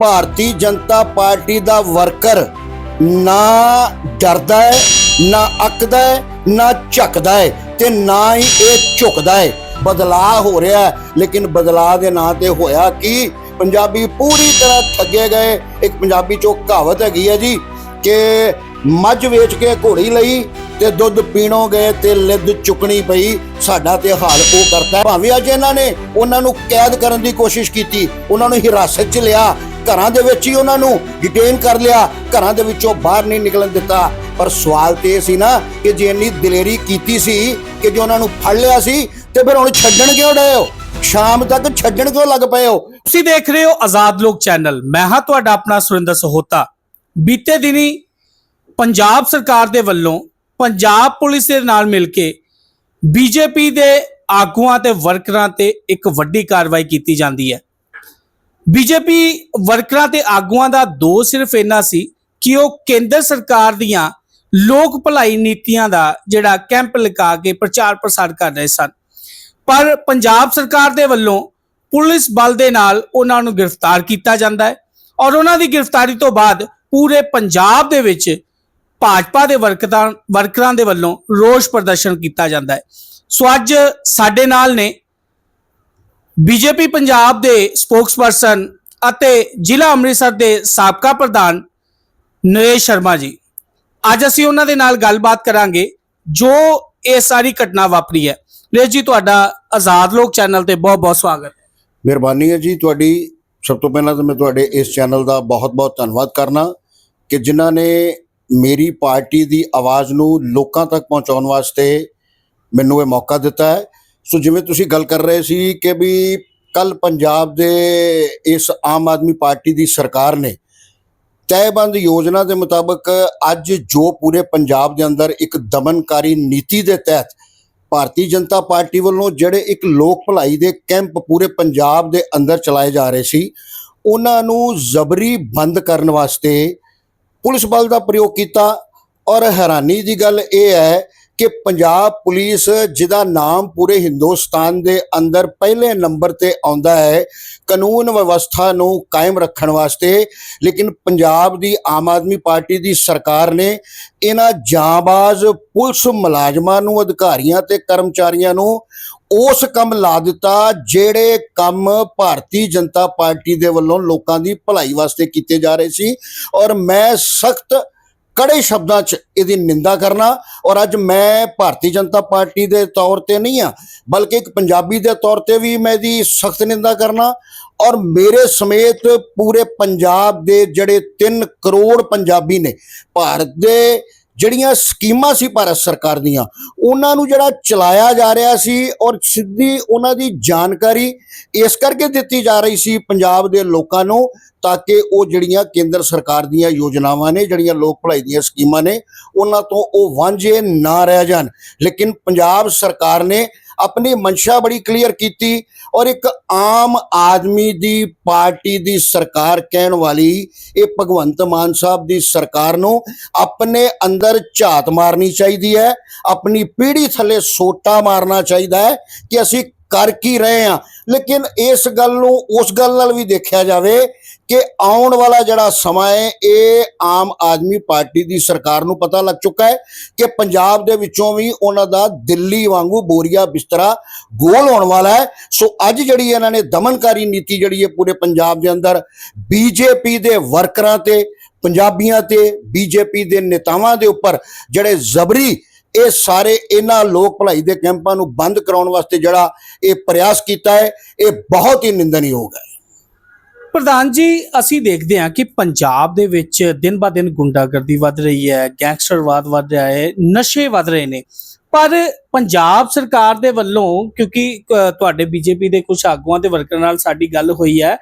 Bharatiya Janata party ਦਾ worker ਨਾ ਡਰਦਾ ਹੈ, ਨਾ ਅੱਕਦਾ ਹੈ, ਨਾ ਝੱਕਦਾ ਹੈ ਤੇ ਨਾ ਹੀ ਇਹ ਝੁਕਦਾ ਹੈ। ਬਦਲਾਅ ਹੋ ਰਿਹਾ ਹੈ, ਲੇਕਿਨ ਬਦਲਾਅ ਦੇ ਨਾਂ ਤੇ ਹੋਇਆ ਕਿ? ਪੰਜਾਬੀ ਪੂਰੀ ਤਰ੍ਹਾਂ ਠੱਗੇ ਗਏ। ਇੱਕ ਪੰਜਾਬੀ ਚੋਂ ਕਹਾਵਤ ਹੈਗੀ ਹੈ ਜੀ ਕਿ ਮੱਝ ਵੇਚ ਕੇ ਘੋੜੀ ਲਈ ਤੇ ਦੁੱਧ ਪੀਣੋਂ ਗਏ ਤੇ ਲਿੱਦ ਚੁੱਕਣੀ ਪਈ। ਸਾਡਾ ਤੇ ਹਾਲ ਉਹ ਕਰਤਾ ਭਾਵੇਂ ਅੱਜ ਇਹਨਾਂ ਨੇ ਉਹਨਾਂ ਨੂੰ ਕੈਦ ਕਰਨ ਦੀ ਕੋਸ਼ਿਸ਼ ਕੀਤੀ, ਉਹਨਾਂ ਨੂੰ ਹਿਰਾਸਤ 'ਚ ਲਿਆ ਘਰਾਂ ਦੇ ਵਿੱਚ ਹੀ ਉਹਨਾਂ ਨੂੰ ਡਿਟੇਨ ਕਰ ਲਿਆ। ਘਰਾਂ ਦੇ ਵਿੱਚੋਂ ਬਾਹਰ ਨਹੀਂ ਨਿਕਲਣ ਦਿੱਤਾ। ਪਰ ਸਵਾਲ ਤੇ ਇਹ ਸੀ ਨਾ ਕਿ ਜੇ ਇੰਨੀ ਦਲੇਰੀ ਕੀਤੀ ਸੀ ਕਿ ਜੋ ਉਹਨਾਂ ਨੂੰ ਫੜ ਲਿਆ ਸੀ, ਤੇ ਫਿਰ ਹੁਣ ਛੱਡਣ ਕਿਉਂ ਡਏ ਹੋ? ਸ਼ਾਮ ਤੱਕ ਛੱਡਣ ਕਿਉਂ ਲੱਗ ਪਏ ਹੋ? ਤੁਸੀਂ ਦੇਖ ਰਹੇ ਹੋ ਆਜ਼ਾਦ ਲੋਕ ਚੈਨਲ। ਮੈਂ ਹਾਂ ਤੁਹਾਡਾ ਆਪਣਾ ਸੁਰਿੰਦਰ ਸਹੋਤਾ। ਬੀਤੇ ਦਿਨੀ ਪੰਜਾਬ ਸਰਕਾਰ ਦੇ ਵੱਲੋਂ ਪੰਜਾਬ ਪੁਲਿਸ ਦੇ ਨਾਲ ਮਿਲ ਕੇ ਬੀਜੇਪੀ ਦੇ ਆਗੂਆਂ ਤੇ ਵਰਕਰਾਂ ਤੇ ਇੱਕ ਵੱਡੀ ਕਾਰਵਾਈ ਕੀਤੀ ਜਾਂਦੀ ਹੈ। ਬੀਜੇਪੀ ਵਰਕਰਾਂ ਤੇ ਆਗੂਆਂ ਦਾ ਦੋ ਸਿਰਫ ਇੰਨਾ ਸੀ ਕਿ ਉਹ ਕੇਂਦਰ ਸਰਕਾਰ ਦੀਆਂ ਲੋਕ ਭਲਾਈ ਨੀਤੀਆਂ ਦਾ ਜਿਹੜਾ ਕੈਂਪ ਲਗਾ ਕੇ ਪ੍ਰਚਾਰ ਪ੍ਰਸਾਰ ਕਰ ਰਹੇ ਸਨ। ਪਰ ਪੰਜਾਬ ਸਰਕਾਰ ਦੇ ਵੱਲੋਂ ਪੁਲਿਸ ਬਲ ਦੇ ਨਾਲ ਉਹਨਾਂ ਨੂੰ ਗ੍ਰਿਫਤਾਰ ਕੀਤਾ ਜਾਂਦਾ ਹੈ ਔਰ ਉਹਨਾਂ ਦੀ ਗ੍ਰਿਫਤਾਰੀ ਤੋਂ ਬਾਅਦ ਪੂਰੇ ਪੰਜਾਬ ਦੇ ਵਿੱਚ ਭਾਜਪਾ ਦੇ ਵਰਕਰਾਂ ਵਰਕਰਾਂ ਦੇ ਵੱਲੋਂ ਰੋਸ ਪ੍ਰਦਰਸ਼ਨ ਕੀਤਾ ਜਾਂਦਾ ਹੈ। ਸੋ ਅੱਜ ਸਾਡੇ ਨਾਲ ਨੇ ਬੀਜੇਪੀ ਪੰਜਾਬ ਦੇ ਸਪੋਕਸਪਰਸਨ ਅਤੇ ਜ਼ਿਲ੍ਹਾ ਅੰਮ੍ਰਿਤਸਰ ਦੇ ਸਾਬਕਾ ਪ੍ਰਧਾਨ ਨਰੇਸ਼ ਸ਼ਰਮਾ ਜੀ। ਅੱਜ ਅਸੀਂ ਉਹਨਾਂ ਦੇ ਨਾਲ ਗੱਲਬਾਤ ਕਰਾਂਗੇ ਜੋ ਇਹ ਸਾਰੀ ਘਟਨਾ ਵਾਪਰੀ ਹੈ। ਨਰੇਸ਼ ਜੀ, ਤੁਹਾਡਾ ਆਜ਼ਾਦ ਲੋਕ ਚੈਨਲ ਤੇ ਬਹੁਤ ਬਹੁਤ ਸਵਾਗਤ। ਮਿਹਰਬਾਨੀ ਹੈ ਜੀ ਤੁਹਾਡੀ। ਸਭ ਤੋਂ ਪਹਿਲਾਂ ਤਾਂ ਮੈਂ ਤੁਹਾਡੇ ਇਸ ਚੈਨਲ ਦਾ ਬਹੁਤ-ਬਹੁਤ ਧੰਨਵਾਦ ਕਰਨਾ ਕਿ ਜਿਨ੍ਹਾਂ ਨੇ ਮੇਰੀ ਪਾਰਟੀ ਦੀ ਆਵਾਜ਼ ਨੂੰ ਲੋਕਾਂ ਤੱਕ ਪਹੁੰਚਾਉਣ ਵਾਸਤੇ ਮੈਨੂੰ ਇਹ ਮੌਕਾ ਦਿੱਤਾ ਹੈ। ਸੋ ਜਿਵੇਂ ਤੁਸੀਂ ਗੱਲ ਕਰ ਰਹੇ ਸੀ ਕਿ ਵੀ ਕੱਲ ਪੰਜਾਬ ਦੇ ਇਸ ਆਮ ਆਦਮੀ ਪਾਰਟੀ ਦੀ ਸਰਕਾਰ ਨੇ ਤੈਅਬੰਦ ਯੋਜਨਾ ਦੇ ਮੁਤਾਬਕ ਅੱਜ ਜੋ ਪੂਰੇ ਪੰਜਾਬ ਦੇ ਅੰਦਰ ਇੱਕ ਦਮਨਕਾਰੀ ਨੀਤੀ ਦੇ ਤਹਿਤ ਭਾਰਤੀ ਜਨਤਾ ਪਾਰਟੀ ਵੱਲੋਂ ਜਿਹੜੇ ਇੱਕ ਲੋਕ ਭਲਾਈ ਦੇ ਕੈਂਪ ਪੂਰੇ ਪੰਜਾਬ ਦੇ ਅੰਦਰ ਚਲਾਏ ਜਾ ਰਹੇ ਸੀ, ਉਹਨਾਂ ਨੂੰ ਜ਼ਬਰੀ ਬੰਦ ਕਰਨ ਵਾਸਤੇ ਪੁਲਿਸ ਬਲ ਦਾ ਪ੍ਰਯੋਗ ਕੀਤਾ ਔਰ ਹੈਰਾਨੀ ਦੀ ਗੱਲ ਇਹ ਹੈ ਕਿ ਪੰਜਾਬ ਪੁਲਿਸ ਜਿਹਦਾ ਨਾਮ ਪੂਰੇ ਹਿੰਦੁਸਤਾਨ ਦੇ ਅੰਦਰ ਪਹਿਲੇ ਨੰਬਰ ਤੇ ਆਉਂਦਾ ਹੈ, ਕਾਨੂੰਨ ਵਿਵਸਥਾ ਨੂੰ ਕਾਇਮ ਰੱਖਣ ਵਾਸਤੇ, ਲੇਕਿਨ ਪੰਜਾਬ ਦੀ ਆਮ ਆਦਮੀ ਪਾਰਟੀ ਦੀ ਸਰਕਾਰ ਨੇ ਇਹਨਾਂ ਜਾਂਬਾਜ਼ ਪੁਲਿਸ ਮੁਲਾਜ਼ਮਾਂ ਨੂੰ, ਅਧਿਕਾਰੀਆਂ ਤੇ ਕਰਮਚਾਰੀਆਂ ਨੂੰ ਉਸ ਕੰਮ ਲਾ ਦਿੱਤਾ ਜਿਹੜੇ ਕੰਮ ਭਾਰਤੀ ਜਨਤਾ ਪਾਰਟੀ ਦੇ ਵੱਲੋਂ ਲੋਕਾਂ ਦੀ ਭਲਾਈ ਵਾਸਤੇ ਕੀਤੇ ਜਾ ਰਹੇ ਸੀ। ਔਰ ਮੈਂ ਸਖਤ ਕੜੇ ਸ਼ਬਦਾਂ 'ਚ ਇਹਦੀ ਨਿੰਦਾ ਕਰਨਾ। ਔਰ ਅੱਜ ਮੈਂ ਭਾਰਤੀ ਜਨਤਾ ਪਾਰਟੀ ਦੇ ਤੌਰ ਤੇ ਨਹੀਂ ਆ, ਬਲਕਿ ਇੱਕ ਪੰਜਾਬੀ ਦੇ ਤੌਰ ਤੇ ਵੀ ਮੈਂ ਇਹਦੀ ਸਖਤ ਨਿੰਦਾ ਕਰਨਾ। ਔਰ ਮੇਰੇ ਸਮੇਤ ਪੂਰੇ ਪੰਜਾਬ ਦੇ ਜਿਹੜੇ 3 ਕਰੋੜ ਪੰਜਾਬੀ ਨੇ, ਭਾਰਤ ਦੇ ਜਿਹੜੀਆਂ ਸਕੀਮਾਂ ਸੀ ਭਾਰਤ ਸਰਕਾਰ ਦੀਆਂ, ਉਹਨਾਂ ਨੂੰ ਜਿਹੜਾ ਚਲਾਇਆ ਜਾ ਰਿਹਾ ਸੀ ਔਰ ਸਿੱਧੀ ਉਹਨਾਂ ਦੀ ਜਾਣਕਾਰੀ ਇਸ ਕਰਕੇ ਦਿੱਤੀ ਜਾ ਰਹੀ ਸੀ ਪੰਜਾਬ ਦੇ ਲੋਕਾਂ ਨੂੰ ਤਾਂ ਕਿ ਉਹ ਜਿਹੜੀਆਂ ਕੇਂਦਰ ਸਰਕਾਰ ਦੀਆਂ ਯੋਜਨਾਵਾਂ ਨੇ, ਜਿਹੜੀਆਂ ਲੋਕ ਭਲਾਈ ਦੀਆਂ ਸਕੀਮਾਂ ਨੇ, ਉਹਨਾਂ ਤੋਂ ਉਹ ਵਾਂਝੇ ਨਾ ਰਹਿ ਜਾਣ। ਲੇਕਿਨ ਪੰਜਾਬ ਸਰਕਾਰ ਨੇ ਆਪਣੀ ਮਨਸ਼ਾ ਬੜੀ ਕਲੀਅਰ ਕੀਤੀ ਔਰ ਇੱਕ ਆਮ ਆਦਮੀ ਦੀ ਪਾਰਟੀ ਦੀ ਸਰਕਾਰ ਕਹਿਣ ਵਾਲੀ ਇਹ ਭਗਵੰਤ ਮਾਨ ਸਾਹਿਬ ਦੀ ਸਰਕਾਰ ਨੂੰ ਆਪਣੇ ਅੰਦਰ ਝਾਤ ਮਾਰਨੀ ਚਾਹੀਦੀ ਹੈ, ਆਪਣੀ ਪੀੜ੍ਹੀ ਥੱਲੇ ਸੋਟਾ ਮਾਰਨਾ ਚਾਹੀਦਾ ਹੈ ਕਿ ਅਸੀਂ ਕਰ ਕੀ ਰਹੇ ਹਾਂ ਲੇਕਿਨ ਇਸ ਗੱਲ ਨੂੰ, ਉਸ ਗੱਲ ਨਾਲ ਵੀ ਦੇਖਿਆ ਜਾਵੇ ਕਿ ਆਉਣ ਵਾਲਾ ਜਿਹੜਾ ਸਮਾਂ ਹੈ, ਇਹ ਆਮ ਆਦਮੀ ਪਾਰਟੀ ਦੀ ਸਰਕਾਰ ਨੂੰ ਪਤਾ ਲੱਗ ਚੁੱਕਾ ਹੈ ਕਿ ਪੰਜਾਬ ਦੇ ਵਿੱਚੋਂ ਵੀ ਉਹਨਾਂ ਦਾ ਦਿੱਲੀ ਵਾਂਗੂ ਬੋਰੀਆ ਬਿਸਤਰਾ ਗੋਲ ਹੋਣ ਵਾਲਾ ਹੈ। ਸੋ ਅੱਜ ਜਿਹੜੀ ਇਹਨਾਂ ਨੇ ਦਮਨਕਾਰੀ ਨੀਤੀ ਜਿਹੜੀ ਹੈ ਪੂਰੇ ਪੰਜਾਬ ਦੇ ਅੰਦਰ, ਬੀਜੇਪੀ ਦੇ ਵਰਕਰਾਂ ਤੇ, ਪੰਜਾਬੀਆਂ ਤੇ, ਬੀਜੇਪੀ ਦੇ ਨੇਤਾਵਾਂ ਦੇ ਉੱਪਰ ਜਿਹੜੇ ਜ਼ਬਰੀ ਇਹ ਸਾਰੇ ਇਹਨਾਂ ਲੋਕ ਭਲਾਈ ਦੇ ਕੈਂਪਾਂ ਨੂੰ ਬੰਦ ਕਰਾਉਣ ਵਾਸਤੇ ਜਿਹੜਾ ਇਹ ਪ੍ਰਯਾਸ ਕੀਤਾ ਹੈ ਇਹ ਬਹੁਤ ਹੀ ਨਿੰਦਣਯੋਗ ਹੈ। ਪ੍ਰਧਾਨ ਜੀ ਅਸੀਂ ਦੇਖਦੇ ਹਾਂ ਕਿ ਪੰਜਾਬ ਦੇ ਵਿੱਚ ਦਿਨ ਬਾ ਦਿਨ ਗੁੰਡਾਗਰਦੀ ਵੱਧ ਰਹੀ ਹੈ ਗੈਂਗਸਟਰਵਾਦ ਵੱਧ ਰਿਹਾ ਹੈ ਨਸ਼ੇ ਵੱਧ ਰਹੇ ਨੇ। ਪਰ ਪੰਜਾਬ ਸਰਕਾਰ ਦੇ ਵੱਲੋਂ ਕਿਉਂਕਿ ਅ, ਤੁਹਾਡੇ ਬੀਜੇਪੀ ਦੇ ਕੁਝ ਆਗੂਆਂ ਤੇ ਵਰਕਰਾਂ ਨਾਲ ਸਾਡੀ ਗੱਲ ਹੋਈ ਹੈ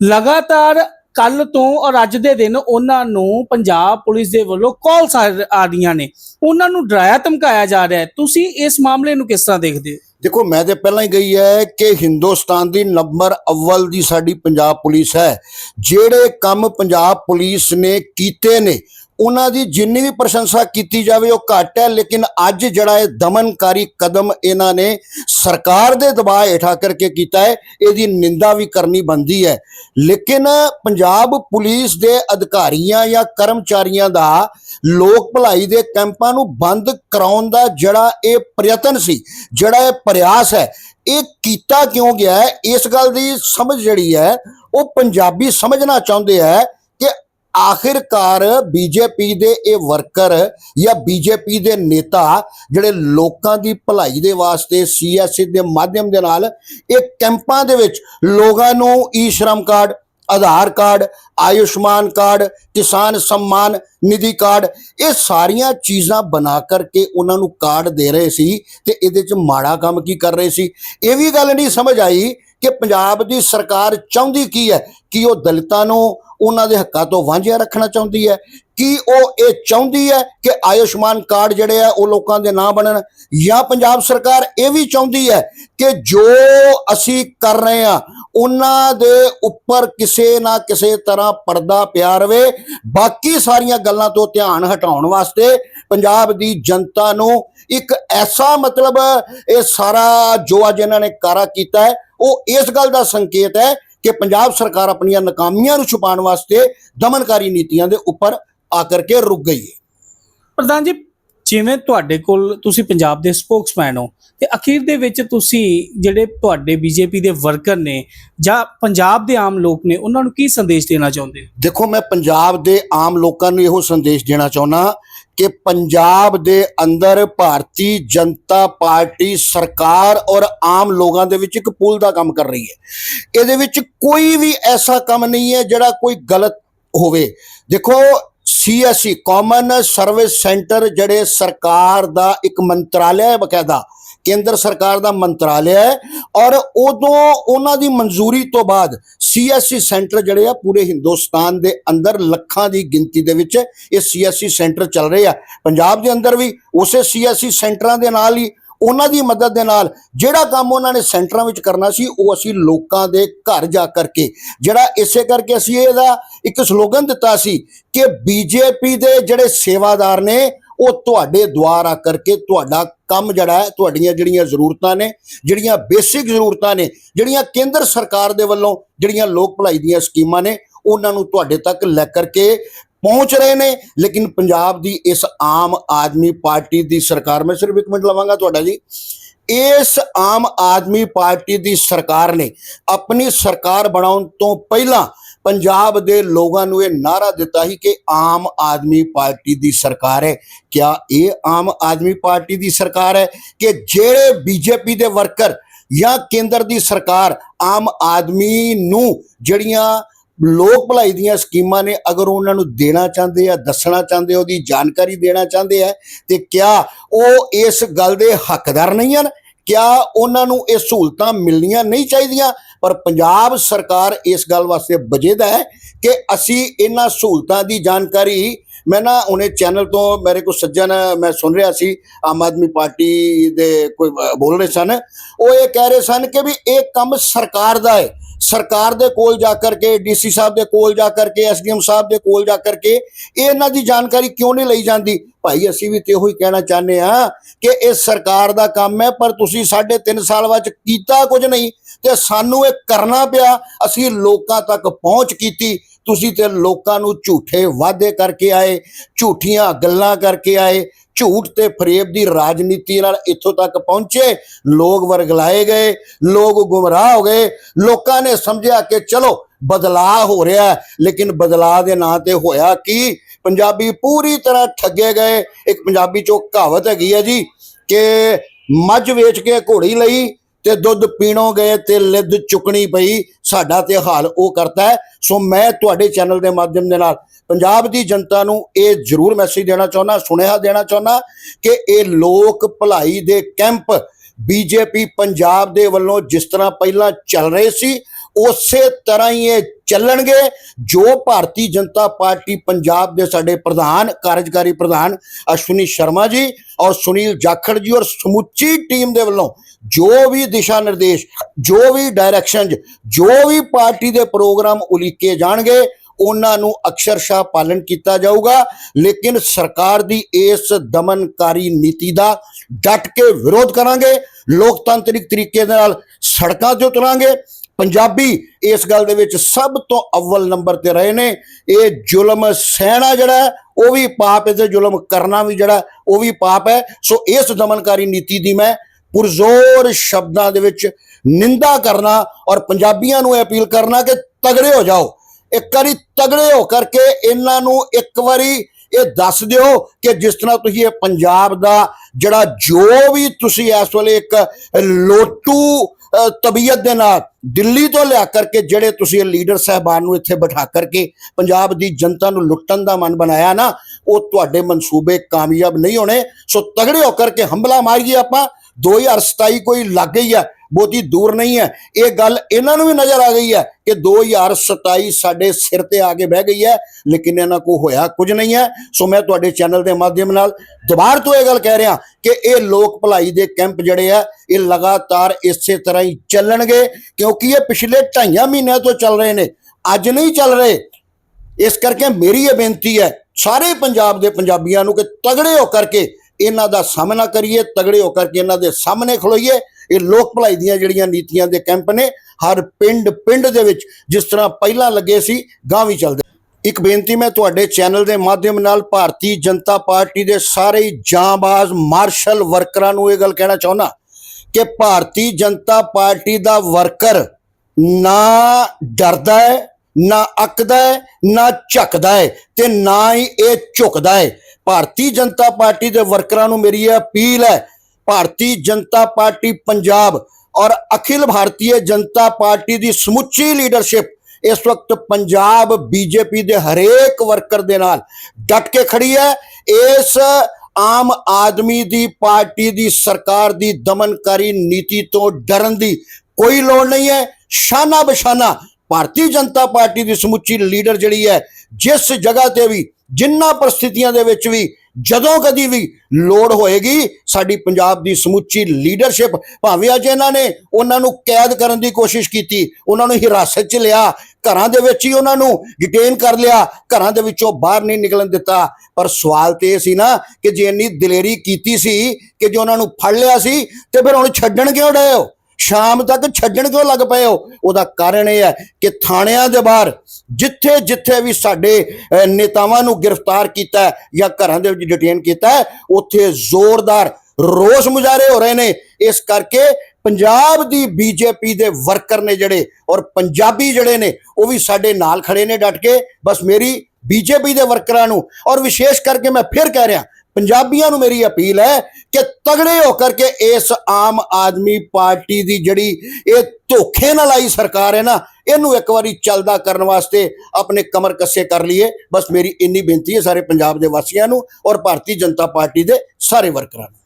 ਲਗਾਤਾਰ ਕੱਲ ਤੋਂ ਔਰ ਅੱਜ ਦੇ ਦਿਨ ਉਹਨਾਂ ਨੂੰ ਪੰਜਾਬ ਪੁਲਿਸ ਦੇ ਵੱਲੋਂ ਕਾਲਸ ਆ ਰਹੀਆਂ ਨੇ। ਉਹਨਾਂ ਨੂੰ ਡਰਾਇਆ, ਧਮਕਾਇਆ ਜਾ ਰਿਹਾ ਹੈ। ਤੁਸੀਂ ਇਸ ਮਾਮਲੇ ਨੂੰ ਕਿਸ ਤਰ੍ਹਾਂ ਦੇਖਦੇ ਹੋ? ਦੇਖੋ, ਮੈਂ ਤੇ ਪਹਿਲਾਂ ਹੀ ਗਈ ਹੈ ਕਿ ਹਿੰਦੁਸਤਾਨ ਦੀ ਨੰਬਰ ਅਵਲ ਦੀ ਸਾਡੀ ਪੰਜਾਬ ਪੁਲਿਸ ਹੈ। ਜਿਹੜੇ ਕੰਮ ਪੰਜਾਬ ਪੁਲਿਸ ਨੇ ਕੀਤੇ ਨੇ ਉਹਨਾਂ ਦੀ ਜਿੰਨੀ ਵੀ ਪ੍ਰਸ਼ੰਸਾ ਕੀਤੀ ਜਾਵੇ ਉਹ ਘੱਟ ਹੈ, ਲੇਕਿਨ ਅੱਜ ਜਿਹੜਾ ਇਹ ਦਮਨਕਾਰੀ ਕਦਮ ਇਹਨਾਂ ਨੇ ਸਰਕਾਰ ਦੇ ਦਬਾਅ ਹੇਠਾਂ ਕਰਕੇ ਕੀਤਾ ਹੈ, ਇਹਦੀ ਨਿੰਦਾ ਵੀ ਕਰਨੀ ਬਣਦੀ ਹੈ। ਲੇਕਿਨ ਪੰਜਾਬ ਪੁਲਿਸ ਦੇ ਅਧਿਕਾਰੀਆਂ ਜਾਂ ਕਰਮਚਾਰੀਆਂ ਦਾ ਲੋਕ ਭਲਾਈ ਦੇ ਕੈਂਪਾਂ ਨੂੰ ਬੰਦ ਕਰਾਉਣ ਦਾ ਜਿਹੜਾ ਇਹ ਪ੍ਰਯਤਨ ਸੀ, ਜਿਹੜਾ ਇਹ ਪ੍ਰਯਾਸ ਹੈ, ਇਹ ਕੀਤਾ ਕਿਉਂ ਗਿਆ ਇਸ ਗੱਲ ਦੀ ਸਮਝ ਜਿਹੜੀ ਹੈ, ਉਹ ਪੰਜਾਬੀ ਸਮਝਣਾ ਚਾਹੁੰਦੇ ਹੈ ਆਖਿਰਕਾਰ ਬੀਜੇਪੀ ਦੇ ਇਹ ਵਰਕਰ ਜਾਂ ਬੀਜੇਪੀ ਦੇ ਨੇਤਾ ਜਿਹੜੇ ਲੋਕਾਂ ਦੀ ਭਲਾਈ ਦੇ ਵਾਸਤੇ ਸੀਐਸਸੀ ਦੇ ਮਾਧਿਅਮ ਦੇ ਨਾਲ ਇਹ ਕੈਂਪਾਂ ਦੇ ਵਿੱਚ ਲੋਕਾਂ ਨੂੰ e Shram card, Aadhaar card, Ayushman card, Kisan Samman Nidhi card ਇਹ ਸਾਰੀਆਂ ਚੀਜ਼ਾਂ ਬਣਾ ਕਰਕੇ ਉਹਨਾਂ ਨੂੰ ਕਾਰਡ ਦੇ ਰਹੇ ਸੀ ਤੇ ਇਹਦੇ ਚ ਮਾੜਾ ਕੰਮ ਕੀ ਕਰ ਰਹੇ ਸੀ? ਇਹ ਵੀ ਗੱਲ ਨਹੀਂ ਸਮਝ ਆਈ ਕਿ ਪੰਜਾਬ ਦੀ ਸਰਕਾਰ ਚਾਹੁੰਦੀ ਕੀ ਹੈ? ਕਿ ਉਹ ਦਲਿਤਾਂ ਨੂੰ ਉਹਨਾਂ ਦੇ ਹੱਕਾਂ ਤੋਂ ਵਾਂਝਿਆ ਰੱਖਣਾ ਚਾਹੁੰਦੀ ਹੈ? ਕੀ ਉਹ ਇਹ ਚਾਹੁੰਦੀ ਹੈ ਕਿ ਆਯੁਸ਼ਮਾਨ ਕਾਰਡ ਜਿਹੜੇ ਆ ਉਹ ਲੋਕਾਂ ਦੇ ਨਾਂ ਬਣਨ? ਜਾਂ ਪੰਜਾਬ ਸਰਕਾਰ ਇਹ ਵੀ ਚਾਹੁੰਦੀ ਹੈ ਕਿ ਜੋ ਅਸੀਂ ਕਰ ਰਹੇ ਆ ਉਹਨਾਂ ਦੇ ਉੱਪਰ ਕਿਸੇ ਨਾ ਕਿਸੇ ਤਰ੍ਹਾਂ ਪਰਦਾ ਪਿਆ ਰਵੇ। ਬਾਕੀ ਸਾਰੀਆਂ ਗੱਲਾਂ ਤੋਂ ਧਿਆਨ ਹਟਾਉਣ ਵਾਸਤੇ ਪੰਜਾਬ ਦੀ ਜਨਤਾ ਨੂੰ ਇੱਕ ਐਸਾ ਮਤਲਬ ਇਹ ਸਾਰਾ ਜੋ ਅੱਜ ਇਹਨਾਂ ਨੇ ਕਾਰਾ ਕੀਤਾ ਹੈ ਉਹ ਇਸ ਗੱਲ ਦਾ ਸੰਕੇਤ ਹੈ ਕਿ ਪੰਜਾਬ ਸਰਕਾਰ ਆਪਣੀਆਂ ਨਾਕਾਮੀਆਂ ਨੂੰ ਛੁਪਾਉਣ ਵਾਸਤੇ ਦਮਨਕਾਰੀ ਨੀਤੀਆਂ ਦੇ ਉੱਪਰ ਆ ਕਰਕੇ ਰੁਕ ਗਈ ਹੈ। ਪ੍ਰਧਾਨ ਜੀ ਜਿਵੇਂ ਤੁਹਾਡੇ ਕੋਲ ਤੁਸੀਂ ਪੰਜਾਬ ਦੇ ਸਪੋਕਸਮੈਨ ਹੋ ਤੇ ਅਖੀਰ ਦੇ ਵਿੱਚ ਤੁਸੀਂ ਜਿਹੜੇ ਤੁਹਾਡੇ ਬੀਜੇਪੀ ਦੇ ਵਰਕਰ ਨੇ ਜਾਂ ਪੰਜਾਬ ਦੇ ਆਮ ਲੋਕ ਨੇ ਉਹਨਾਂ ਨੂੰ ਕੀ ਸੰਦੇਸ਼ ਦੇਣਾ ਚਾਹੁੰਦੇ ਹੋ? ਦੇਖੋ ਮੈਂ ਪੰਜਾਬ ਦੇ ਆਮ ਲੋਕਾਂ ਨੂੰ ਇਹੋ ਸੰਦੇਸ਼ ਦੇਣਾ ਚਾਹੁੰਦਾ ਕਿ ਪੰਜਾਬ ਦੇ ਅੰਦਰ ਭਾਰਤੀ ਜਨਤਾ ਪਾਰਟੀ ਸਰਕਾਰ ਔਰ ਆਮ ਲੋਕਾਂ ਦੇ ਵਿੱਚ ਇੱਕ ਪੁਲ ਦਾ ਕੰਮ ਕਰ ਰਹੀ ਹੈ। ਇਹਦੇ ਵਿੱਚ ਕੋਈ ਵੀ ਐਸਾ ਕੰਮ ਨਹੀਂ ਹੈ ਜਿਹੜਾ ਕੋਈ ਗਲਤ ਹੋਵੇ। ਦੇਖੋ, ਸੀਐਸਸੀ ਕਾਮਨ ਸਰਵਿਸ ਸੈਂਟਰ ਜਿਹੜੇ ਸਰਕਾਰ ਦਾ ਇੱਕ ਮੰਤਰਾਲਿਆ ਹੈ ਬਕਾਇਦਾ ਕੇਂਦਰ ਸਰਕਾਰ ਦਾ ਮੰਤਰਾਲਿਆ ਹੈ ਔਰ ਉਦੋਂ ਉਹਨਾਂ ਦੀ ਮਨਜ਼ੂਰੀ ਤੋਂ ਬਾਅਦ ਸੀਐਸਸੀ ਸੈਂਟਰ ਜਿਹੜੇ ਆ ਪੂਰੇ ਹਿੰਦੁਸਤਾਨ ਦੇ ਅੰਦਰ ਲੱਖਾਂ ਦੀ ਗਿਣਤੀ ਦੇ ਵਿੱਚ ਇਹ ਸੀਐਸਸੀ ਸੈਂਟਰ ਚੱਲ ਰਹੇ ਆ। ਪੰਜਾਬ ਦੇ ਅੰਦਰ ਵੀ ਉਸੇ ਸੀਐਸਸੀ ਸੈਂਟਰਾਂ ਦੇ ਨਾਲ ਹੀ ਉਹਨਾਂ ਦੀ ਮਦਦ ਦੇ ਨਾਲ ਜਿਹੜਾ ਕੰਮ ਉਹਨਾਂ ਨੇ ਸੈਂਟਰਾਂ ਵਿੱਚ ਕਰਨਾ ਸੀ ਉਹ ਅਸੀਂ ਲੋਕਾਂ ਦੇ ਘਰ ਜਾ ਕਰਕੇ ਜਿਹੜਾ ਇਸੇ ਕਰਕੇ ਅਸੀਂ ਇਹਦਾ ਇੱਕ ਸਲੋਗਨ ਦਿੱਤਾ ਸੀ ਕਿ ਬੀਜੇਪੀ ਦੇ ਜਿਹੜੇ ਸੇਵਾਦਾਰ ਨੇ ਉਹ ਤੁਹਾਡੇ ਦੁਆਰ ਆ ਕਰਕੇ ਤੁਹਾਡਾ ਕੰਮ ਜਿਹੜਾ ਹੈ, ਤੁਹਾਡੀਆਂ ਜਿਹੜੀਆਂ ਜ਼ਰੂਰਤਾਂ ਨੇ, ਜਿਹੜੀਆਂ ਬੇਸਿਕ ਜ਼ਰੂਰਤਾਂ ਨੇ, ਜਿਹੜੀਆਂ ਕੇਂਦਰ ਸਰਕਾਰ ਦੇ ਵੱਲੋਂ ਜਿਹੜੀਆਂ ਲੋਕ ਭਲਾਈ ਦੀਆਂ ਸਕੀਮਾਂ ਨੇ, ਉਹਨਾਂ ਨੂੰ ਤੁਹਾਡੇ ਤੱਕ ਲੈ ਕਰਕੇ ਪਹੁੰਚ ਰਹੇ ਨੇ। ਲੇਕਿਨ ਪੰਜਾਬ ਦੀ ਇਸ ਆਮ ਆਦਮੀ ਪਾਰਟੀ ਦੀ ਸਰਕਾਰ, ਮੈਂ ਸਿਰਫ ਇੱਕ ਮਿੰਟ ਲਵਾਂਗਾ ਤੁਹਾਡਾ ਜੀ। ਇਸ ਆਮ ਆਦਮੀ ਪਾਰਟੀ ਦੀ ਸਰਕਾਰ ਨੇ ਆਪਣੀ ਸਰਕਾਰ ਬਣਾਉਣ ਤੋਂ ਪਹਿਲਾਂ ਪੰਜਾਬ ਦੇ ਲੋਕਾਂ ਨੂੰ ਇਹ ਨਾਰਾ ਦਿੱਤਾ ਸੀ ਕਿ ਆਮ ਆਦਮੀ ਪਾਰਟੀ ਦੀ ਸਰਕਾਰ ਹੈ। ਕਿਆ ਇਹ ਆਮ ਆਦਮੀ ਪਾਰਟੀ ਦੀ ਸਰਕਾਰ ਹੈ ਕਿ ਜਿਹੜੇ ਬੀਜੇਪੀ ਦੇ ਵਰਕਰ ਜਾਂ ਕੇਂਦਰ ਦੀ ਸਰਕਾਰ ਆਮ ਆਦਮੀ ਨੂੰ ਜਿਹੜੀਆਂ ਲੋਕ ਭਲਾਈ ਦੀਆਂ ਸਕੀਮਾਂ ਨੇ ਅਗਰ ਉਹਨਾਂ ਨੂੰ ਦੇਣਾ ਚਾਹੁੰਦੇ ਆ ਦੱਸਣਾ ਚਾਹੁੰਦੇ ਆ, ਉਹਦੀ ਜਾਣਕਾਰੀ ਦੇਣਾ ਚਾਹੁੰਦੇ ਆ ਤੇ ਕਿਆ ਉਹ ਇਸ ਗੱਲ ਦੇ ਹੱਕਦਾਰ ਨਹੀਂ ਹਨ? ਕਿਆ ਉਹਨਾਂ ਨੂੰ ਇਹ ਸਹੂਲਤਾਂ ਮਿਲਣੀਆਂ ਨਹੀਂ ਚਾਹੀਦੀਆਂ? ਪਰ ਪੰਜਾਬ ਸਰਕਾਰ ਇਸ ਗੱਲ ਵਾਸਤੇ ਵਜੇਦਾ ਹੈ ਕਿ ਅਸੀਂ ਇਹਨਾਂ ਸਹੂਲਤਾਂ ਦੀ ਜਾਣਕਾਰੀ, ਮੈਂ ਨਾ ਉਹਨੇ ਚੈਨਲ ਤੋਂ ਮੇਰੇ ਕੋਲ ਸੱਜਣ, ਮੈਂ ਸੁਣ ਰਿਹਾ ਸੀ, ਆਮ ਆਦਮੀ ਪਾਰਟੀ ਦੇ ਕੋਈ ਬੋਲ ਰਹੇ ਸਨ। ਉਹ ਇਹ ਕਹਿ ਰਹੇ ਸਨ ਕਿ ਵੀ ਇਹ ਕੰਮ ਸਰਕਾਰ ਦਾ ਹੈ। ਸਰਕਾਰ ਦੇ ਕੋਲ ਜਾ ਕਰਕੇ, ਡੀਸੀ ਸਾਹਿਬ ਦੇ ਕੋਲ ਜਾ ਕਰਕੇ, ਐਸਡੀਐਮ ਸਾਹਿਬ ਦੇ ਕੋਲ ਜਾ ਕਰਕੇ ਇਹ ਇਹਨਾਂ ਦੀ ਜਾਣਕਾਰੀ ਕਿਉਂ ਨਹੀਂ ਲਈ ਜਾਂਦੀ? ਭਾਈ, ਅਸੀਂ ਵੀ ਤੇ ਇਹੋ ਹੀ ਕਹਿਣਾ ਚਾਹੁੰਦੇ ਆ ਕਿ ਇਹ ਸਰਕਾਰ ਦਾ ਕੰਮ ਹੈ, ਪਰ ਤੁਸੀਂ ਸਾਢੇ ਤਿੰਨ ਸਾਲ ਵਿੱਚ ਕੀਤਾ ਕੁਝ ਨਹੀਂ। ਤੇ ਸਾਨੂੰ ਇਹ ਕਰਨਾ ਪਿਆ, ਅਸੀਂ ਲੋਕਾਂ ਤੱਕ ਪਹੁੰਚ ਕੀਤੀ, ਤੁਸੀਂ ਤੇ ਲੋਕਾਂ ਨੂੰ ਝੂਠੇ ਵਾਅਦੇ ਕਰਕੇ ਆਏ, ਝੂਠੀਆਂ ਗੱਲਾਂ ਕਰਕੇ ਆਏ, ਝੂਠ ਤੇ ਫਰੇਬ ਦੀ ਰਾਜਨੀਤੀ ਨਾਲ ਇੱਥੋਂ ਤੱਕ ਪਹੁੰਚੇ, ਲੋਕ ਵਰਗਲਾਏ ਗਏ, ਲੋਕ ਗੁੰਮਰਾਹ ਹੋ ਗਏ, ਲੋਕਾਂ ਨੇ ਸਮਝਿਆ ਕਿ ਚਲੋ ਬਦਲਾਅ ਹੋ ਰਿਹਾ ਲੇਕਿਨ ਬਦਲਾਅ ਦੇ ਨਾਂ ਤੇ ਹੋਇਆ ਕੀ? ਪੰਜਾਬੀ ਪੂਰੀ ਤਰ੍ਹਾਂ ਠੱਗੇ ਗਏ, ਇੱਕ ਪੰਜਾਬੀ ਚੋਂ ਕਹਾਵਤ ਹੈਗੀ ਹੈ ਜੀ ਕਿ ਮੱਝ ਵੇਚ ਕੇ ਘੋੜੀ ਲਈ ਤੇ ਦੁੱਧ ਪੀਣੋਂ ਗਏ ਤੇ ਲਿੱਦ ਚੁੱਕਣੀ ਪਈ, ਸਾਡਾ ਤੇ ਹਾਲ ਉਹ ਕਰਤਾ ਹੈ। ਸੋ ਮੈਂ ਤੁਹਾਡੇ ਚੈਨਲ ਦੇ ਮਾਧਿਅਮ ਦੇ ਨਾਲ ਪੰਜਾਬ ਦੀ ਜਨਤਾ ਨੂੰ ਇਹ ਜ਼ਰੂਰ ਮੈਸੇਜ ਦੇਣਾ ਚਾਹੁੰਦਾ, ਸੁਨੇਹਾ ਦੇਣਾ ਚਾਹੁੰਦਾ ਕਿ ਇਹ ਲੋਕ ਭਲਾਈ ਦੇ ਕੈਂਪ ਬੀਜੇਪੀ ਪੰਜਾਬ ਦੇ ਵੱਲੋਂ ਜਿਸ ਤਰ੍ਹਾਂ ਪਹਿਲਾਂ ਚੱਲ ਰਹੇ ਸੀ ਉਸੇ ਤਰ੍ਹਾਂ ਹੀ ਇਹ ਚੱਲਣਗੇ। ਜੋ ਭਾਰਤੀ ਜਨਤਾ ਪਾਰਟੀ ਪੰਜਾਬ ਦੇ ਸਾਡੇ ਪ੍ਰਧਾਨ, ਕਾਰਜਕਾਰੀ ਪ੍ਰਧਾਨ ਅਸ਼ਵਨੀ ਸ਼ਰਮਾ ਜੀ ਔਰ ਸੁਨੀਲ ਜਾਖੜ ਜੀ ਔਰ ਸਮੁੱਚੀ ਟੀਮ ਦੇ ਵੱਲੋਂ ਜੋ ਵੀ ਦਿਸ਼ਾ ਨਿਰਦੇਸ਼, ਜੋ ਵੀ ਡਾਇਰੈਕਸ਼ਨ ਜੋ ਵੀ ਪਾਰਟੀ ਦੇ ਪ੍ਰੋਗਰਾਮ ਉਲੀਕੇ ਜਾਣਗੇ, ਉਹਨਾਂ ਨੂੰ ਅਕਸ਼ਰਸ਼ਾ ਪਾਲਣ ਕੀਤਾ ਜਾਊਗਾ। ਲੇਕਿਨ ਸਰਕਾਰ ਦੀ ਇਸ ਦਮਨਕਾਰੀ ਨੀਤੀ ਦਾ ਡਟ ਕੇ ਵਿਰੋਧ ਕਰਾਂਗੇ। ਲੋਕਤੰਤਰਿਕ ਤਰੀਕੇ ਦੇ ਨਾਲ ਸੜਕਾਂ ਤੇ ਉਤਰਾਂਗੇ। ਪੰਜਾਬੀ ਇਸ ਗੱਲ ਦੇ ਵਿੱਚ ਸਭ ਤੋਂ ਅਵਲ ਨੰਬਰ ਤੇ ਰਹੇ ਨੇ। ਇਹ ਜ਼ੁਲਮ ਸਹਿਣਾ ਜਿਹੜਾ ਉਹ ਵੀ ਪਾਪ ਹੈ ਤੇ ਜ਼ੁਲਮ ਕਰਨਾ ਵੀ ਜਿਹੜਾ ਉਹ ਵੀ ਪਾਪ ਹੈ। ਸੋ ਇਸ ਦਮਨਕਾਰੀ ਨੀਤੀ ਦੀ ਮੈਂ ਪੁਰਜ਼ੋਰ ਸ਼ਬਦਾਂ ਦੇ ਵਿੱਚ ਨਿੰਦਾ ਕਰਨਾ ਔਰ ਪੰਜਾਬੀਆਂ ਨੂੰ ਇਹ ਅਪੀਲ ਕਰਨਾ ਕਿ ਤਗੜੇ ਹੋ ਜਾਓ। ਇੱਕ ਵਾਰੀ ਤਗੜੇ ਹੋ ਕਰਕੇ ਇਹਨਾਂ ਨੂੰ ਇੱਕ ਵਾਰੀ ਇਹ ਦੱਸ ਦਿਓ ਕਿ ਜਿਸ ਤਰ੍ਹਾਂ ਤੁਸੀਂ ਇਹ ਪੰਜਾਬ ਦਾ ਜਿਹੜਾ ਜੋ ਵੀ ਤੁਸੀਂ ਇਸ ਵੇਲੇ ਇੱਕ ਲੋਟੂ ਤਬੀਅਤ ਦੇ ਨਾਲ ਦਿੱਲੀ ਤੋਂ ਲਿਆ ਕਰਕੇ ਜਿਹੜੇ ਤੁਸੀਂ ਇਹ ਲੀਡਰ ਸਾਹਿਬਾਨ ਨੂੰ ਇੱਥੇ ਬਿਠਾ ਕਰਕੇ ਪੰਜਾਬ ਦੀ ਜਨਤਾ ਨੂੰ ਲੁੱਟਣ ਦਾ ਮਨ ਬਣਾਇਆ ਨਾ, ਉਹ ਤੁਹਾਡੇ ਮਨਸੂਬੇ ਕਾਮਯਾਬ ਨਹੀਂ ਹੋਣੇ। ਸੋ ਤਗੜੇ ਹੋ ਕਰਕੇ ਹੰਬਲਾ ਮਾਰੀਏ ਆਪਾਂ। 2027 ਕੋਈ ਲੱਗ ਗਈ ਹੈ। ਬਹੁਤੀ ਦੂਰ ਨਹੀਂ ਹੈ। ਇਹ ਗੱਲ ਇਹਨਾਂ ਨੂੰ ਵੀ ਨਜ਼ਰ ਆ ਗਈ ਹੈ ਕਿ 2027 ਸਾਡੇ ਸਿਰ ਤੇ ਆ ਕੇ ਬਹਿ ਗਈ ਹੈ, ਲੇਕਿਨ ਇਹਨਾਂ ਕੋ ਹੋਇਆ ਕੁਝ ਨਹੀਂ ਹੈ। ਸੋ ਮੈਂ ਤੁਹਾਡੇ ਚੈਨਲ ਦੇ ਮਾਧਿਅਮ ਨਾਲ ਦੁਬਾਰ ਤੋਂ ਇਹ ਗੱਲ ਕਹਿ ਰਿਹਾ ਕਿ ਇਹ ਲੋਕ ਭਲਾਈ ਦੇ ਕੈਂਪ ਜਿਹੜੇ ਆ, ਇਹ ਲਗਾਤਾਰ ਇਸੇ ਤਰ੍ਹਾਂ ਹੀ ਚੱਲਣਗੇ, ਕਿਉਂਕਿ ਇਹ ਪਿਛਲੇ ਢਾਈਆਂ ਮਹੀਨਿਆਂ ਤੋਂ ਚੱਲ ਰਹੇ ਨੇ। ਅੱਜ ਨਹੀਂ ਚੱਲ ਰਹੇ। ਇਸ ਕਰਕੇ ਮੇਰੀ ਇਹ ਬੇਨਤੀ ਹੈ, ਸਾਰੇ ਪੰਜਾਬ ਦੇ ਪੰਜਾਬੀਆਂ ਨੂੰ ਕਿ ਤਗੜੇ ਹੋ ਕਰਕੇ ਇਹਨਾਂ ਦਾ ਸਾਹਮਣਾ ਕਰੀਏ, ਤਗੜੇ ਹੋ ਕਰਕੇ ਇਹਨਾਂ ਦੇ ਸਾਹਮਣੇ ਖਲੋਈਏ। ਇਹ ਲੋਕ ਭਲਾਈ ਦੀਆਂ ਜਿਹੜੀਆਂ ਨੀਤੀਆਂ ਦੇ ਕੈਂਪ ਨੇ, ਹਰ ਪਿੰਡ ਪਿੰਡ ਦੇ ਵਿੱਚ ਜਿਸ ਤਰ੍ਹਾਂ ਪਹਿਲਾਂ ਲੱਗੇ ਸੀ ਗਾਂ ਵੀ ਚੱਲਦੇ। ਇੱਕ ਬੇਨਤੀ ਮੈਂ ਤੁਹਾਡੇ ਚੈਨਲ ਦੇ ਮਾਧਿਅਮ ਨਾਲ ਭਾਰਤੀ ਜਨਤਾ ਪਾਰਟੀ ਦੇ ਸਾਰੇ ਜਾਂਬਾਜ਼, ਮਾਰਸ਼ਲ ਵਰਕਰਾਂ ਨੂੰ ਇਹ ਗੱਲ ਕਹਿਣਾ ਚਾਹੁੰਦਾ ਕਿ ਭਾਰਤੀ ਜਨਤਾ ਪਾਰਟੀ ਦਾ ਵਰਕਰ ਨਾ ਡਰਦਾ ਹੈ, ਨਾ ਅੱਕਦਾ ਹੈ, ਨਾ ਝੱਕਦਾ ਹੈ ਤੇ ਨਾ ਹੀ ਇਹ ਝੁਕਦਾ ਹੈ। ਭਾਰਤੀ ਜਨਤਾ ਪਾਰਟੀ ਦੇ ਵਰਕਰਾਂ ਨੂੰ ਮੇਰੀ ਇਹ ਅਪੀਲ ਹੈ, ਭਾਰਤੀ ਜਨਤਾ ਪਾਰਟੀ ਪੰਜਾਬ ਔਰ ਅਖਿਲ ਭਾਰਤੀ ਜਨਤਾ ਪਾਰਟੀ ਦੀ ਸਮੁੱਚੀ ਲੀਡਰਸ਼ਿਪ ਇਸ ਵਕਤ ਪੰਜਾਬ ਬੀਜੇਪੀ ਦੇ ਹਰੇਕ ਵਰਕਰ ਦੇ ਨਾਲ ਡਟ ਕੇ ਖੜੀ ਹੈ। ਇਸ ਆਮ ਆਦਮੀ ਦੀ ਪਾਰਟੀ ਦੀ ਸਰਕਾਰ ਦੀ ਦਮਨਕਾਰੀ ਨੀਤੀ ਤੋਂ ਡਰਨ ਦੀ ਕੋਈ ਲੋੜ ਨਹੀਂ ਹੈ। ਸ਼ਾਨਾ ਬਸ਼ਾਨਾ ਭਾਰਤੀ ਜਨਤਾ ਪਾਰਟੀ ਦੀ ਸਮੁੱਚੀ ਲੀਡਰ ਜਿਹੜੀ ਹੈ, ਜਿਸ ਜਗ੍ਹਾ ਤੇ ਵੀ ਜਿੰਨਾ ਪਰਿਸਥਿਤੀਆਂ ਦੇ ਵਿੱਚ ਵੀ ਜਦੋਂ ਕਦੀ ਵੀ ਲੋੜ ਹੋਏਗੀ, ਸਾਡੀ ਪੰਜਾਬ ਦੀ ਸਮੁੱਚੀ ਲੀਡਰਸ਼ਿਪ ਭਾਵੇਂ ਅੱਜ ਇਹਨਾਂ ਨੇ ਉਹਨਾਂ ਨੂੰ ਕੈਦ ਕਰਨ ਦੀ ਕੋਸ਼ਿਸ਼ ਕੀਤੀ, ਉਹਨਾਂ ਨੂੰ ਹਿਰਾਸਤ 'ਚ ਲਿਆ, ਘਰਾਂ ਦੇ ਵਿੱਚ ਹੀ ਉਹਨਾਂ ਨੂੰ ਡਿਟੇਨ ਕਰ ਲਿਆ, ਘਰਾਂ ਦੇ ਵਿੱਚੋਂ ਬਾਹਰ ਨਹੀਂ ਨਿਕਲਣ ਦਿੱਤਾ, ਪਰ ਸਵਾਲ ਤੇ ਇਹ ਸੀ ਨਾ ਕਿ ਜੇ ਇੰਨੀ ਦਲੇਰੀ ਕੀਤੀ ਸੀ ਕਿ ਜੇ ਉਹਨਾਂ ਨੂੰ ਫੜ ਲਿਆ ਸੀ, ਤੇ ਫਿਰ ਹੁਣ ਛੱਡਣ ਕਿਉਂ ਡਏ ਹੋ? ਸ਼ਾਮ ਤੱਕ ਛੱਡਣ ਕਿਉਂ ਲੱਗ ਪਏ ਹੋ? ਉਹਦਾ ਕਾਰਨ ਇਹ ਹੈ ਕਿ ਥਾਣਿਆਂ ਦੇ ਬਾਹਰ ਜਿੱਥੇ ਜਿੱਥੇ ਵੀ ਸਾਡੇ ਨੇਤਾਵਾਂ ਨੂੰ ਗ੍ਰਿਫਤਾਰ ਕੀਤਾ ਜਾਂ ਘਰਾਂ ਦੇ ਵਿੱਚ ਡਿਟੇਨ ਕੀਤਾ ਉੱਥੇ ਜ਼ੋਰਦਾਰ ਰੋਸ ਮੁਜ਼ਾਹਰੇ ਹੋ ਰਹੇ ਨੇ। ਇਸ ਕਰਕੇ ਪੰਜਾਬ ਦੀ ਬੀਜੇਪੀ ਦੇ ਵਰਕਰ ਨੇ ਜਿਹੜੇ ਔਰ ਪੰਜਾਬੀ ਜਿਹੜੇ ਨੇ, ਉਹ ਵੀ ਸਾਡੇ ਨਾਲ ਖੜੇ ਨੇ ਡਟ ਕੇ। ਬਸ ਮੇਰੀ ਬੀਜੇਪੀ ਦੇ ਵਰਕਰਾਂ ਨੂੰ ਔਰ ਵਿਸ਼ੇਸ਼ ਕਰਕੇ ਮੈਂ ਫਿਰ ਕਹਿ ਰਿਹਾ ਪੰਜਾਬੀਆਂ ਨੂੰ ਮੇਰੀ ਅਪੀਲ ਹੈ ਕਿ ਤਗੜੇ ਹੋ ਕਰਕੇ ਇਸ ਆਮ ਆਦਮੀ ਪਾਰਟੀ ਦੀ ਜਿਹੜੀ ਇਹ ਧੋਖੇ ਨਾਲ ਆਈ ਸਰਕਾਰ ਹੈ ਨਾ, ਇਹਨੂੰ ਇੱਕ ਵਾਰੀ ਚੱਲਦਾ ਕਰਨ ਵਾਸਤੇ ਆਪਣੇ ਕਮਰ ਕੱਸੇ ਕਰ ਲਈਏ। ਬਸ ਮੇਰੀ ਇੰਨੀ ਬੇਨਤੀ ਹੈ ਸਾਰੇ ਪੰਜਾਬ ਦੇ ਵਾਸੀਆਂ ਨੂੰ ਔਰ ਭਾਰਤੀ ਜਨਤਾ ਪਾਰਟੀ ਦੇ ਸਾਰੇ ਵਰਕਰਾਂ ਨੂੰ।